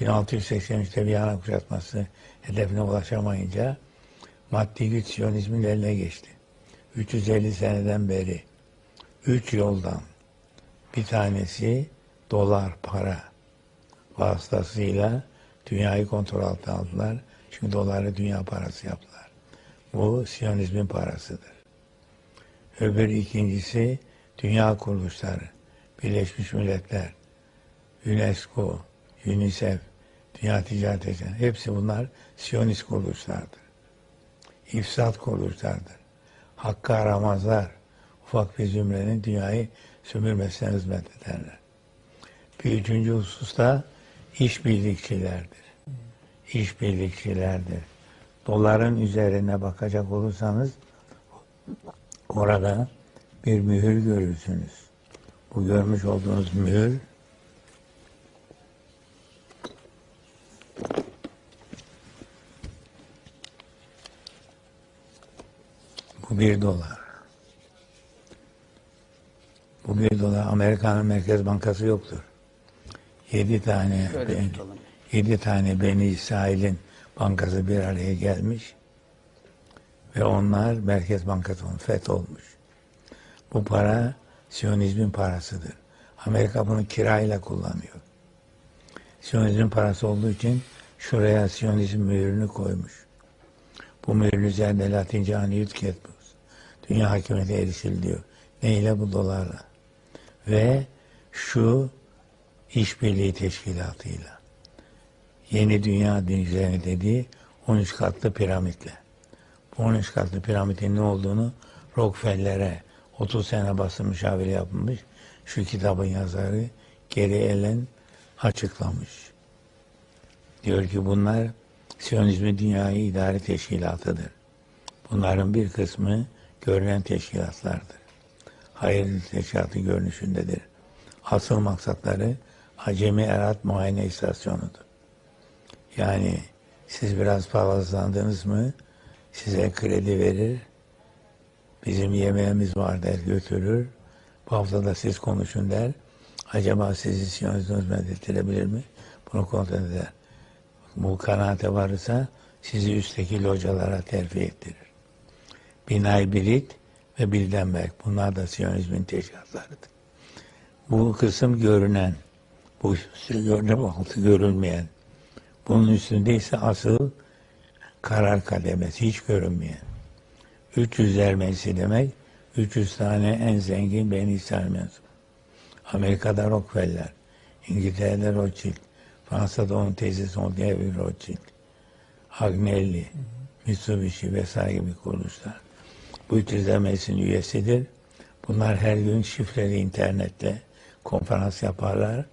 1683'te Viyana kuşatması hedefine ulaşamayınca maddi güç Siyonizmin eline geçti. 350 seneden beri üç yoldan bir tanesi dolar para vasıtasıyla dünyayı kontrol altına aldılar. Çünkü doları dünya parası yaptılar. Bu Siyonizmin parasıdır. Öbür ikincisi dünya kuruluşları, Birleşmiş Milletler, UNESCO, UNICEF, Dünya Ticaret Örgütü, hepsi bunlar Siyonist kuruluşlardır. İfsat kuruluşlardır. Hakkı aramazlar. Ufak bir zümrenin dünyayı sömürmesine hizmet ederler. Bir üçüncü hususta işbirlikçilerdir. İşbirlikçilerdir. Doların üzerine bakacak olursanız orada bir mühür görürsünüz. Bu görmüş olduğunuz mühür bu bir dolar. Bu bir dolar. Amerika'nın Merkez Bankası yoktur. Yedi tane ben- yedi tane Beni İsrail'in bankası bir araya gelmiş ve onlar Merkez Bankası olmuş, FED olmuş. Bu para Siyonizmin parasıdır. Amerika bunu kirayla kullanıyor. Siyonizmin parası olduğu için şuraya Siyonizm mührünü koymuş. Bu mührün üzerinde Latince aniyut ketbus. Dünya hakimiyeti erişiliyor. Neyle? Bu dolarla. Ve şu işbirliği teşkilatıyla. Yeni dünya düzeni dediği 13 katlı piramitle. Bu 13 katlı piramidin ne olduğunu Rockefeller'e 30 sene basın müşaviri yapmış. Şu kitabın yazarı Geri Ellen açıklamış. Diyor ki bunlar Siyonizmi dünyayı idare teşkilatıdır. Bunların bir kısmı görünen teşkilatlardır. Hayır teşkilatı görünüşündedir. Asıl maksatları Acemi Erat Muayene İstasyonu'dur. Yani siz biraz pahalandınız mı size kredi verir, bizim yemeğimiz var der götürür, bu hafta siz konuşun der, acaba sizi Siyonizm hizmet ettirebilir mi? Bunu kontrol eder. Bu kanaate varırsa sizi üstteki localara terfi ettirir. Binay Birit ve Bildenberg bunlar da Siyonizmin teşkilatlarıdır. Bu kısım görünen, bu görünen altı görülmeyen. Bunun üstünde ise asıl karar kademesi hiç görünmeyen. 300 ermenisi demek 300 tane en zengin Beni mensubu. Amerika'da Rockefeller, İngiltere'de Rothschild, Fransa'da onun teyzesi David Rothschild, Agnelli, Mitsubishi vesaire gibi kuruluşlar. Bu 300 ermenisinin üyesidir. Bunlar her gün şifreli internette konferans yaparlar.